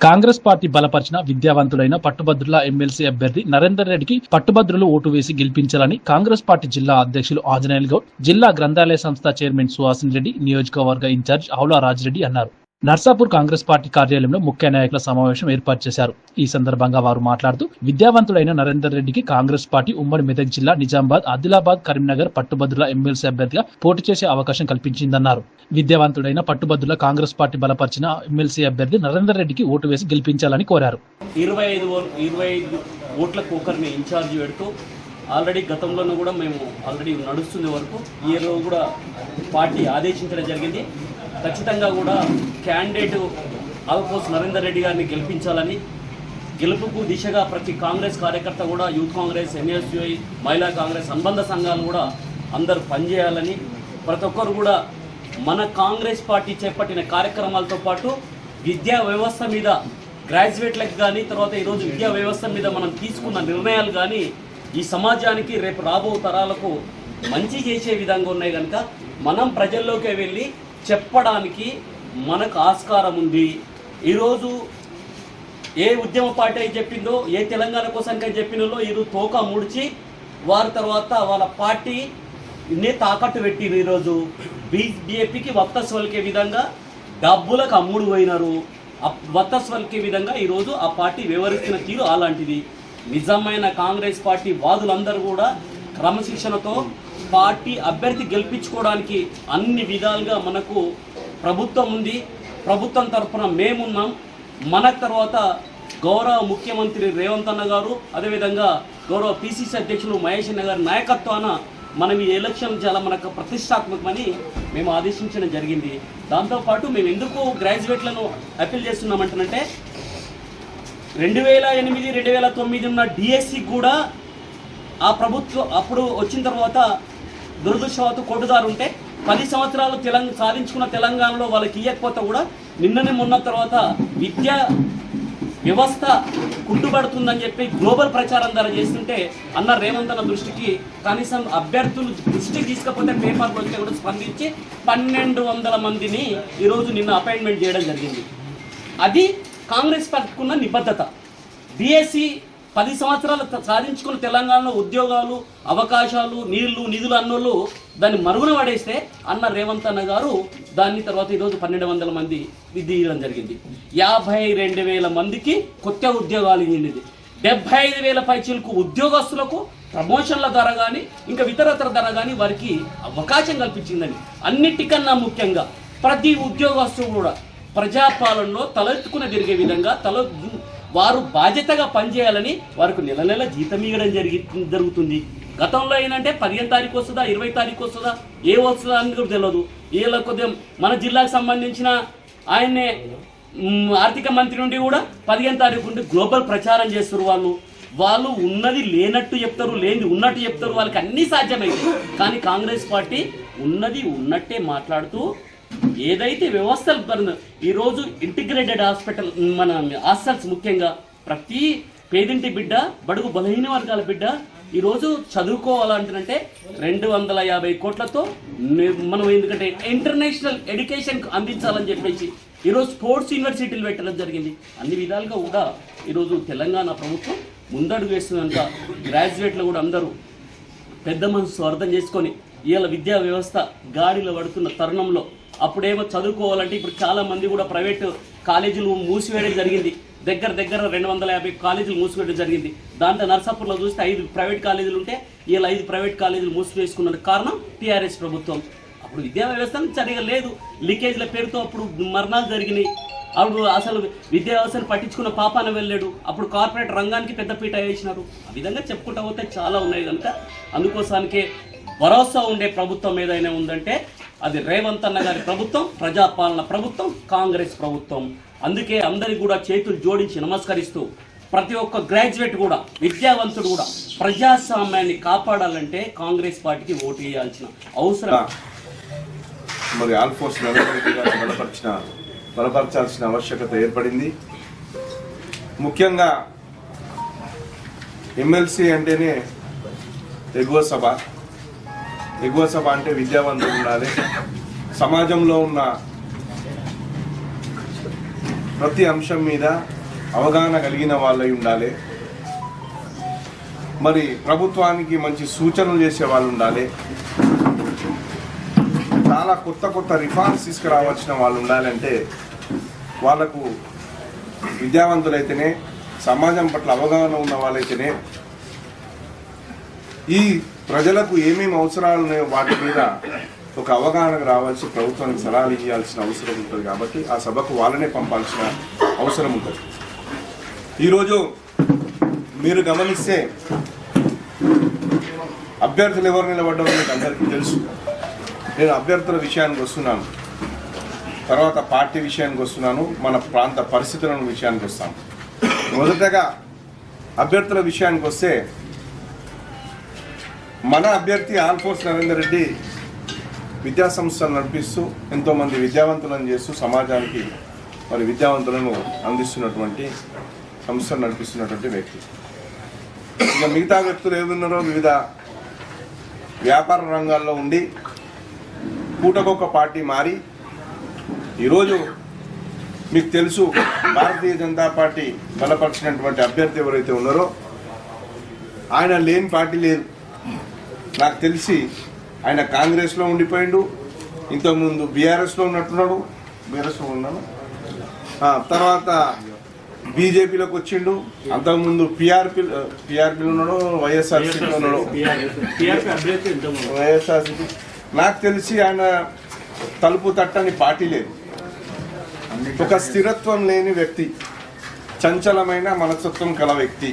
Congress party బలపరిచిన విద్యావంతులైన పట్టుభద్రుల MLC అభ్యర్థి నరేందర్ రెడ్డికి పట్టుభద్రులు ఓటు వేసి గెలిపించాలని కాంగ్రెస్ పార్టీ జిల్లా అధ్యక్షులు ఆంజనేయులు గౌడ్ జిల్లా గ్రంథాలయ సంస్థ చైర్మన్ సుహాసిన్ రెడ్డి నియోజకవర్గ ఇన్ఛార్జ్ ఆవుల రాజిరెడ్డి అన్నారు. నర్సాపూర్ కాంగ్రెస్ పార్టీ కార్యాలయంలో ముఖ్య నాయకుల సమావేశం ఏర్పాటు చేశారు. ఈ సందర్భంగా వారు మాట్లాడుతూ విద్యావంతుడైన నరేందర్ రెడ్డికి కాంగ్రెస్ పార్టీ ఉమ్మడి మెదక్ జిల్లా నిజామాబాద్ ఆదిలాబాద్ కరీంనగర్ పట్టుభద్రుల ఎమ్మెల్సీ అభ్యర్థిగా పోటీ చేసే అవకాశం కల్పించిందన్నారు. విద్యావంతుడైన పట్టుభద్రుల కాంగ్రెస్ పార్టీ బలపరిచిన ఎమ్మెల్సీ అభ్యర్థి నరేందర్ రెడ్డికి ఓటు వేసి గెలిపించాలని కోరారు. ఇరవై ఐదు ఇరవై ఐదు ఓట్లకు ఒకరిని ఇన్ఛార్జ్ పెడుతూ ఆల్రెడీ గతంలోనూ కూడా మేము ఆల్రెడీ నడుస్తుంది వరకు ఈ కూడా పార్టీ ఆదేశించడం జరిగింది. ఖచ్చితంగా కూడా క్యాండిడేట్ ఆల్పోస్ నరేందర్ రెడ్డి గారిని గెలిపించాలని గెలుపుకు దిశగా ప్రతి కాంగ్రెస్ కార్యకర్త కూడా యూత్ కాంగ్రెస్ ఎన్ఎస్యుఐ మహిళా కాంగ్రెస్ అనుబంధ సంఘాలు కూడా అందరూ పనిచేయాలని ప్రతి ఒక్కరు కూడా మన కాంగ్రెస్ పార్టీ చేపట్టిన కార్యక్రమాలతో పాటు విద్యా వ్యవస్థ మీద గ్రాడ్యుయేట్లకు కానీ తర్వాత ఈరోజు విద్యా వ్యవస్థ మీద మనం తీసుకున్న నిర్ణయాలు కానీ ఈ సమాజానికి రేపు రాబో తరాలకు మంచి చేసే విధంగా ఉన్నాయి కనుక మనం ప్రజల్లోకి వెళ్ళి చెప్పడానికి మనకు ఆస్కారం ఉంది. ఈరోజు ఏ ఉద్యమ పార్టీ అయితే చెప్పిందో ఏ తెలంగాణ కోసానికి చెప్పినలో ఈరోజు తోక ముడిచి వారి తర్వాత వాళ్ళ పార్టీ నే తాకట్టు పెట్టిరు ఈరోజు. బీజేపీకి వత్తస్ వలికే విధంగా డబ్బులకు అమ్ముడు పోయినారు. వత్తస్ వలికే విధంగా ఈరోజు ఆ పార్టీ వివరిస్తున్న తీరు అలాంటిది. నిజమైన కాంగ్రెస్ పార్టీ వాదులందరూ కూడా క్రమశిక్షణతో పార్టీ అభ్యర్థి గెలిపించుకోవడానికి అన్ని విధాలుగా మనకు ప్రభుత్వం ఉంది. ప్రభుత్వం తరఫున మేమున్నాం. మన తర్వాత గౌరవ ముఖ్యమంత్రి రేవంత్ అన్న గారు అదేవిధంగా గౌరవ పిసిసి అధ్యక్షులు మహేష్ అన్న గారి నాయకత్వాన మనం ఈ ఎలక్షన్ చాలా మనకు ప్రతిష్టాత్మకమని మేము ఆదేశించడం జరిగింది. దాంతోపాటు మేము ఎందుకు గ్రాడ్యుయేట్లను అప్పీల్ చేస్తున్నామంటే రెండు వేల ఎనిమిది రెండు వేల తొమ్మిది ఉన్న డిఎస్సి కూడా ఆ ప్రభుత్వం అప్పుడు వచ్చిన తర్వాత దురదృష్టవత్తు కొట్టుదారు ఉంటే పది సంవత్సరాలు తెలంగాణ సాధించుకున్న తెలంగాణలో వాళ్ళకి ఇవ్వకపోతే కూడా నిన్ననే మొన్న తర్వాత విద్యా వ్యవస్థ కుంటుపడుతుందని చెప్పి గ్లోబల్ ప్రచారం ద్వారా చేస్తుంటే అన్న రేవంత్ అన్న దృష్టికి కనీసం అభ్యర్థులు దృష్టికి తీసుకపోతే పేపర్ వస్తే కూడా స్పందించి పన్నెండు వందల మందిని ఈరోజు నిన్న అపాయింట్మెంట్ చేయడం జరిగింది. అది కాంగ్రెస్ పార్టీకున్న నిబద్ధత. బీఎస్సీ పది సంవత్సరాలు సాధించుకున్న తెలంగాణలో ఉద్యోగాలు అవకాశాలు నీళ్ళు నిధులు అన్నోళ్ళు దాన్ని మరుగున పడేస్తే అన్న రేవంత్ అన్న గారు దాని తర్వాత ఈరోజు పన్నెండు వందల మంది విద్య ఇవ్వడం జరిగింది. యాభై రెండు వేల మందికి కొత్త ఉద్యోగాలు ఇచ్చింది డెబ్బై ఐదు వేల పైచీలకు ఉద్యోగస్తులకు ప్రమోషన్ల ధర కానీ ఇంకా ఇతరతర ధర కానీ వారికి అవకాశం కల్పించిందని. అన్నిటికన్నా ముఖ్యంగా ప్రతి ఉద్యోగస్తుడు కూడా ప్రజాపాలనలో తలెత్తుకుని తిరిగే విధంగా తల వారు బాధ్యతగా పనిచేయాలని వారికి నెల నెల జీతం ఇవ్వడం జరిగి జరుగుతుంది. గతంలో ఏంటంటే పదిహేను తారీఖు వస్తుందా ఇరవై తారీఖు వస్తుందా? ఏ వస్తుందా అని కూడా తెలియదు వీళ్ళ కొద్దిగా మన జిల్లాకు సంబంధించిన ఆయన్నే ఆర్థిక మంత్రి నుండి కూడా పదిహేను తారీఖు నుండి గ్లోబల్ ప్రచారం చేస్తారు వాళ్ళు. వాళ్ళు ఉన్నది లేనట్టు చెప్తారు లేని ఉన్నట్టు చెప్తారు వాళ్ళకి అన్నీ సాధ్యమైంది. కానీ కాంగ్రెస్ పార్టీ ఉన్నది ఉన్నట్టే మాట్లాడుతూ ఏదైతే వ్యవస్థలు పరంగా ఈరోజు ఇంటిగ్రేటెడ్ హాస్పిటల్ మన హాస్టల్స్ ముఖ్యంగా ప్రతి పేదింటి బిడ్డ బడుగు బలహీన వర్గాల బిడ్డ ఈరోజు చదువుకోవాలంటే రెండు వందల యాభై కోట్లతో మనం ఎందుకంటే ఇంటర్నేషనల్ ఎడ్యుకేషన్ అందించాలని చెప్పేసి ఈరోజు స్పోర్ట్స్ యూనివర్సిటీలు పెట్టడం జరిగింది. అన్ని విధాలుగా కూడా ఈరోజు తెలంగాణ ప్రభుత్వం ముందడుగు వేస్తున్నంత గ్రాడ్యుయేట్లు కూడా అందరూ పెద్ద మనసు అర్థం చేసుకొని ఇవాళ విద్యా వ్యవస్థ గాడిలో పడుతున్న తరుణంలో అప్పుడేమో చదువుకోవాలంటే ఇప్పుడు చాలా మంది కూడా ప్రైవేట్ కాలేజీలు మూసివేయడం జరిగింది. దగ్గర దగ్గర రెండు వందల యాభై కాలేజీలు మూసివేయడం జరిగింది. దాంట్లో నర్సాపూర్లో చూస్తే ఐదు ప్రైవేట్ కాలేజీలు ఉంటే ఇలా ఐదు ప్రైవేట్ కాలేజీలు మూసివేసుకున్న కారణం టీఆర్ఎస్ ప్రభుత్వం. అప్పుడు విద్యా వ్యవస్థ సరిగా లేదు. లీకేజ్ల పేరుతో అప్పుడు మరణాలు జరిగినాయి. అప్పుడు అసలు విద్యా వ్యవస్థను పట్టించుకున్న పాపాన వెళ్ళాడు. అప్పుడు కార్పొరేట్ రంగానికి పెద్దపీట వేసినారు. ఆ విధంగా చెప్పుకుంటా పోతే చాలా ఉన్నాయి కనుక అందుకోసానికే భరోసా ఉండే ప్రభుత్వం ఏదైనా ఉందంటే అది రేవంత్ అన్న గారి ప్రభుత్వం ప్రజాపాలన ప్రభుత్వం కాంగ్రెస్ ప్రభుత్వం. అందుకే అందరికి కూడా చేతులు జోడించి నమస్కరిస్తూ ప్రతి ఒక్క గ్రాడ్యుయేట్ కూడా విద్యావంతుడు కూడా ప్రజాస్వామ్యాన్ని కాపాడాలంటే కాంగ్రెస్ పార్టీకి ఓటు వేయాల్సిన అవసరం. మరి ఆల్ఫోర్స్ బలపరిచిన బలపరచాల్సిన ఆవశ్యకత ఏర్పడింది. ముఖ్యంగా ఎమ్మెల్సీ అంటేనే ఎగువ సభ. ఎగువ సభ అంటే విద్యావంతులు ఉండాలి. సమాజంలో ఉన్న ప్రతి అంశం మీద అవగాహన కలిగిన వాళ్ళై ఉండాలి. మరి ప్రభుత్వానికి మంచి సూచనలు చేసే వాళ్ళు ఉండాలి. చాలా కొత్త కొత్త రిఫార్మ్స్ తీసుకురావాల్సిన వాళ్ళు ఉండాలంటే వాళ్ళకు విద్యావంతులైతేనే సమాజం పట్ల అవగాహన ఉన్న వాళ్ళైతేనే ఈ ప్రజలకు ఏమేమి అవసరాలు ఉన్నాయో వాటి మీద ఒక అవగాహనకు రావాల్సి ప్రభుత్వానికి సలహాలు ఇవ్వాల్సిన అవసరం ఉంటుంది కాబట్టి ఆ సభకు వాళ్ళనే పంపాల్సిన అవసరం ఉంటుంది. ఈరోజు మీరు గమనిస్తే అభ్యర్థులు ఎవరు నిలబడ్డారో మీకు అందరికీ తెలుసు. నేను అభ్యర్థుల విషయానికి వస్తున్నాను. తర్వాత పార్టీ విషయానికి వస్తున్నాను. మన ప్రాంత పరిస్థితులను విషయానికి వస్తాను. మొదటగా అభ్యర్థుల విషయానికి వస్తే మన అభ్యర్థి ఆల్ఫోర్స్ నరేందర్ రెడ్డి విద్యా సంస్థలు నడిపిస్తూ ఎంతోమంది విద్యావంతులను చేస్తూ సమాజానికి మరి విద్యావంతులను అందిస్తున్నటువంటి సంస్థలు నడిపిస్తున్నటువంటి వ్యక్తి. ఇక మిగతా వ్యక్తులు ఏమున్నారో వివిధ వ్యాపార రంగాల్లో ఉండి పూటకొక పార్టీ మారి ఈరోజు మీకు తెలుసు భారతీయ జనతా పార్టీ బలపరిచినటువంటి అభ్యర్థి ఎవరైతే ఉన్నారో ఆయన లేని పార్టీ లేదు. నాకు తెలిసి ఆయన కాంగ్రెస్లో ఉండిపోయిండు ఇంతకుముందు బీఆర్ఎస్లో ఉన్నట్టున్నాడు. బీఆర్ఎస్లో ఉన్నాను. తర్వాత బీజేపీలోకి వచ్చిండు. అంతకుముందు పిఆర్పి పిఆర్పీలో ఉన్నాడు వైఎస్ఆర్సీపీలో ఉన్నాడు. వైఎస్ఆర్సీపీ నాకు తెలిసి ఆయన తలుపు తట్టని పార్టీ లేదు. ఒక స్థిరత్వం లేని వ్యక్తి చంచలమైన మనస్తత్వం కల వ్యక్తి.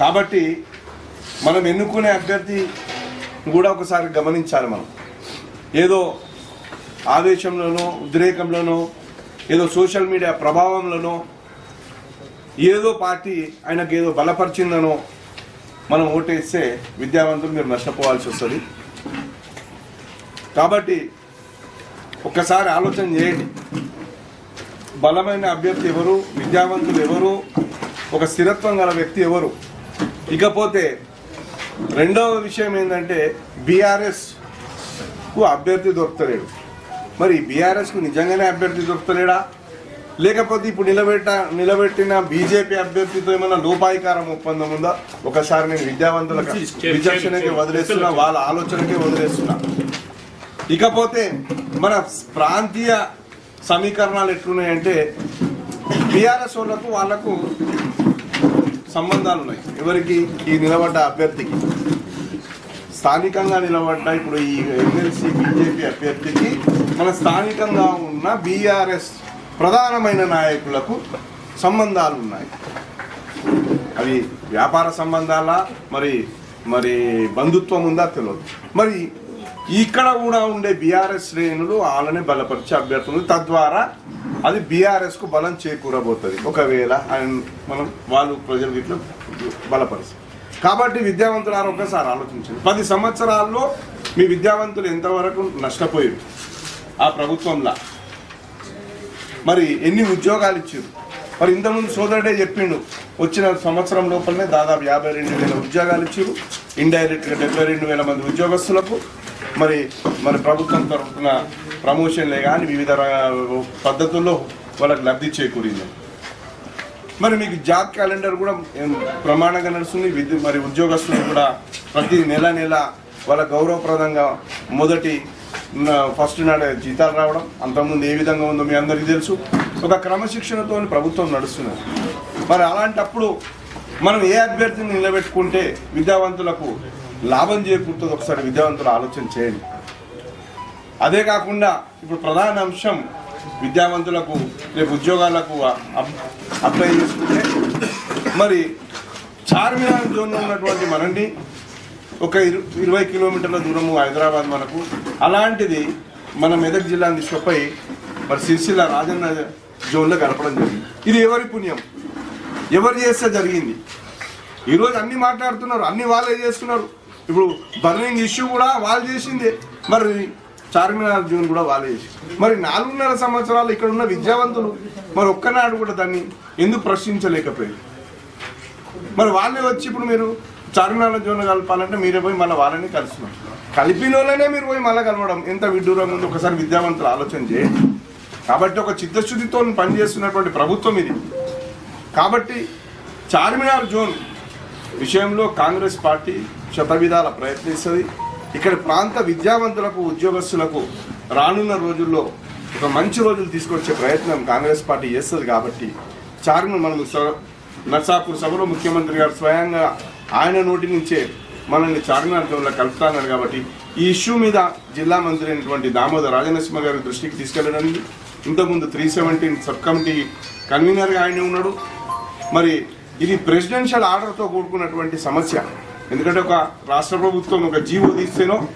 కాబట్టి మనం ఎన్నుకునే అభ్యర్థి కూడా ఒకసారి గమనించాలి మనం. ఏదో ఆవేశంలోనో ఉద్రేకంలోనో ఏదో సోషల్ మీడియా ప్రభావంలోనో ఏదో పార్టీ ఆయనకు ఏదో బలపరిచిందనో మనం ఓటేస్తే విద్యావంతులు మీరు నష్టపోవాల్సి వస్తుంది. కాబట్టి ఒక్కసారి ఆలోచన చేయండి. బలమైన అభ్యర్థి ఎవరు? విద్యావంతులు ఎవరు? ఒక స్థిరత్వం గల వ్యక్తి ఎవరు? ఇకపోతే రెండవ విషయం ఏంటంటే బీఆర్ఎస్కు అభ్యర్థి దొరకలేడు మరి బీఆర్ఎస్కు నిజంగానే అభ్యర్థి దొరకలేడా లేకపోతే ఇప్పుడు నిలబెట్ట నిలబెట్టిన బీజేపీ అభ్యర్థితో ఏమైనా లోపాయికారం ఒప్పందం ఉందా? ఒకసారి నేను విద్యావంతులకు విచక్షణకి వదిలేస్తున్నా వాళ్ళ ఆలోచనకే వదిలేస్తున్నా. ఇకపోతే మన ప్రాంతీయ సమీకరణాలు ఎట్లున్నాయంటే బీఆర్ఎస్ వాళ్ళకు వాళ్ళకు సంబంధాలు ఉన్నాయి ఎవరికి? ఈ నిలబడ్డ అభ్యర్థికి. స్థానికంగా నిలబడ్డ ఇప్పుడు ఈ ఎమ్మెల్సీ బీజేపీ అభ్యర్థికి మన స్థానికంగా ఉన్న బీఆర్ఎస్ ప్రధానమైన నాయకులకు సంబంధాలు ఉన్నాయి అవి వ్యాపార సంబంధాలా? మరి మరి బంధుత్వం ఉందా? తెలియదు. మరి ఇక్కడ కూడా ఉండే బీఆర్ఎస్ శ్రేణులు వాళ్ళని బలపరిచే అభ్యర్థులు. తద్వారా అది బీఆర్ఎస్కు బలం చేకూరబోతుంది. ఒకవేళ ఆయన మనం వాళ్ళు ప్రజలు ఇట్లా బలపరుస్తారు కాబట్టి విద్యావంతులారు ఒకసారి ఆలోచించండి. పది సంవత్సరాల్లో మీ విద్యావంతులు ఎంతవరకు నష్టపోయారు? ఆ ప్రభుత్వంలో. మరి ఎన్ని ఉద్యోగాలు ఇచ్చారు మరి ఇంతకుముందు సోదరుడే చెప్పిండు వచ్చిన సంవత్సరం లోపలనే దాదాపు యాభై రెండు వేల ఉద్యోగాలు ఇచ్చారు ఇండైరెక్ట్గా డెబ్బై రెండు వేల మంది ఉద్యోగస్తులకు మరి మరి ప్రభుత్వం తరఫున ప్రమోషన్లే కానీ వివిధ పద్ధతుల్లో వాళ్ళకి లబ్ధి చేకూరింది. మరి మీకు జాబ్ క్యాలెండర్ కూడా ప్రమాణంగా నడుస్తుంది విద్య మరి ఉద్యోగస్తులు కూడా ప్రతి నెల నెల వాళ్ళ గౌరవప్రదంగా మొదటి ఫస్ట్ నాడే జీతాలు రావడం అంతకుముందు ఏ విధంగా ఉందో మీ అందరికీ తెలుసు. ఒక క్రమశిక్షణతో ప్రభుత్వం నడుస్తున్నది. మరి అలాంటప్పుడు మనం ఏ అభ్యర్థిని నిలబెట్టుకుంటే విద్యావంతులకు లాభం చేకూరుతుంది ఒకసారి విద్యావంతులు ఆలోచన చేయండి. అదే కాకుండా ఇప్పుడు ప్రధాన అంశం విద్యావంతులకు రేపు ఉద్యోగాలకు అప్లై చేసుకుంటే మరి చార్మినార్ జోన్లో ఉన్నటువంటి మనండి ఒక ఇరు ఇరవై కిలోమీటర్ల దూరము హైదరాబాద్ మనకు. అలాంటిది మన మెదక్ జిల్లాని తీసుకుపోయి మరి సిరిసిల్ల రాజన్న జోన్లో గడపడం జరిగింది. ఇది ఎవరి పుణ్యం? ఎవరు చేస్తే జరిగింది? ఈరోజు అన్ని మాట్లాడుతున్నారు అన్ని వాళ్ళే చేస్తున్నారు ఇప్పుడు బర్నింగ్ ఇష్యూ కూడా వాళ్ళు చేసిందే. మరి చార్మినార్ జూన్ కూడా వాళ్ళే చేసి మరి నాలుగున్నర సంవత్సరాలు ఇక్కడ ఉన్న విద్యావంతులు మరి ఒక్కనాడు కూడా దాన్ని ఎందుకు ప్రశ్నించలేకపోయారు? మరి వాళ్ళే వచ్చి ఇప్పుడు మీరు చార్మినార్ జోన్ కలపాలంటే మీరే పోయి మళ్ళీ వాళ్ళని కలుస్తున్నారు. కలిపిన వాళ్ళనే మీరు పోయి మళ్ళీ కలవడం ఎంత విడ్డూరం ఉంది? ఒకసారి విద్యావంతులు ఆలోచన చేయండి. కాబట్టి ఒక చిత్తశుద్ధితో పనిచేస్తున్నటువంటి ప్రభుత్వం ఇది. కాబట్టి చార్మినార్ జోన్ విషయంలో కాంగ్రెస్ పార్టీ శతవిధాల ప్రయత్నిస్తుంది. ఇక్కడ ప్రాంత విద్యావంతులకు ఉద్యోగస్తులకు రానున్న రోజుల్లో ఒక మంచి రోజులు తీసుకొచ్చే ప్రయత్నం కాంగ్రెస్ పార్టీ చేస్తుంది కాబట్టి చార్మినార్ మనం స- నర్సాపూర్ సభలో ముఖ్యమంత్రి గారు స్వయంగా ఆయన నోటి నుంచే మనల్ని చార్మినార్ జోన్లో కలుపుతాన్నారు కాబట్టి ఈ ఇష్యూ మీద జిల్లా మంత్రి అయినటువంటి దామోదర్ రాజనరసింహ గారి దృష్టికి తీసుకెళ్ళడానికి ఇంతకుముందు త్రీ సెవెంటీన్ సబ్ కమిటీ కన్వీనర్గా ఆయన ఉన్నాడు. మరి ఇది ప్రెసిడెన్షియల్ ఆర్డర్తో కూడుకున్నటువంటి సమస్య. ఎందుకంటే ఒక రాష్ట్ర ప్రభుత్వం ఒక జీవో తీస్తేనో